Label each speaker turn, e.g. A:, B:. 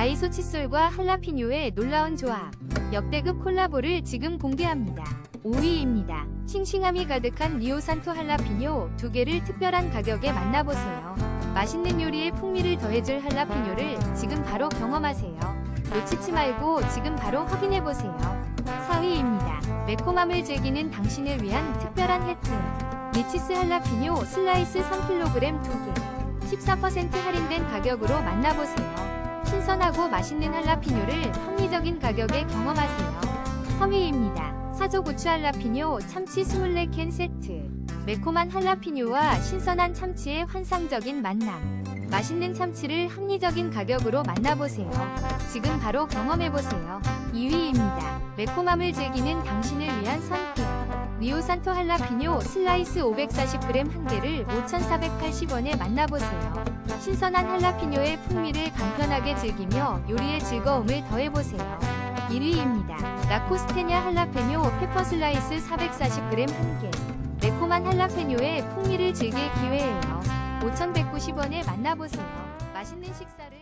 A: 다이소 칫솔과 할라피뇨의 놀라운 조합. 역대급 콜라보를 지금 공개합니다. 5위입니다. 싱싱함이 가득한 리오산토 할라피뇨 두 개를 특별한 가격에 만나보세요. 맛있는 요리에 풍미를 더해줄 할라피뇨를 지금 바로 경험하세요. 놓치지 말고 지금 바로 확인해보세요. 4위입니다. 매콤함을 즐기는 당신을 위한 특별한 혜택. 미치스 할라피뇨 슬라이스 3kg 2개. 14% 할인된 가격으로 만나보세요. 신선하고 맛있는 할라피뇨를 합리적인 가격에 경험하세요. 3위입니다. 사조 고추 할라피뇨 참치 24캔 세트. 매콤한 할라피뇨와 신선한 참치의 환상적인 만남. 맛있는 참치를 합리적인 가격으로 만나보세요. 지금 바로 경험해보세요. 2위입니다. 매콤함을 즐기는 당신을 위한 선택. 리오산토 할라피뇨 슬라이스 540g 한 개를 5,480원에 만나보세요. 신선한 할라피뇨의 풍미를 간편하게 즐기며 요리의 즐거움을 더해보세요. 1위입니다. 라코스테냐 할라페뇨 페퍼 슬라이스 440g 한 개. 매콤한 할라페뇨의 풍미를 즐길 기회예요. 5,190원에 만나보세요. 맛있는 식사를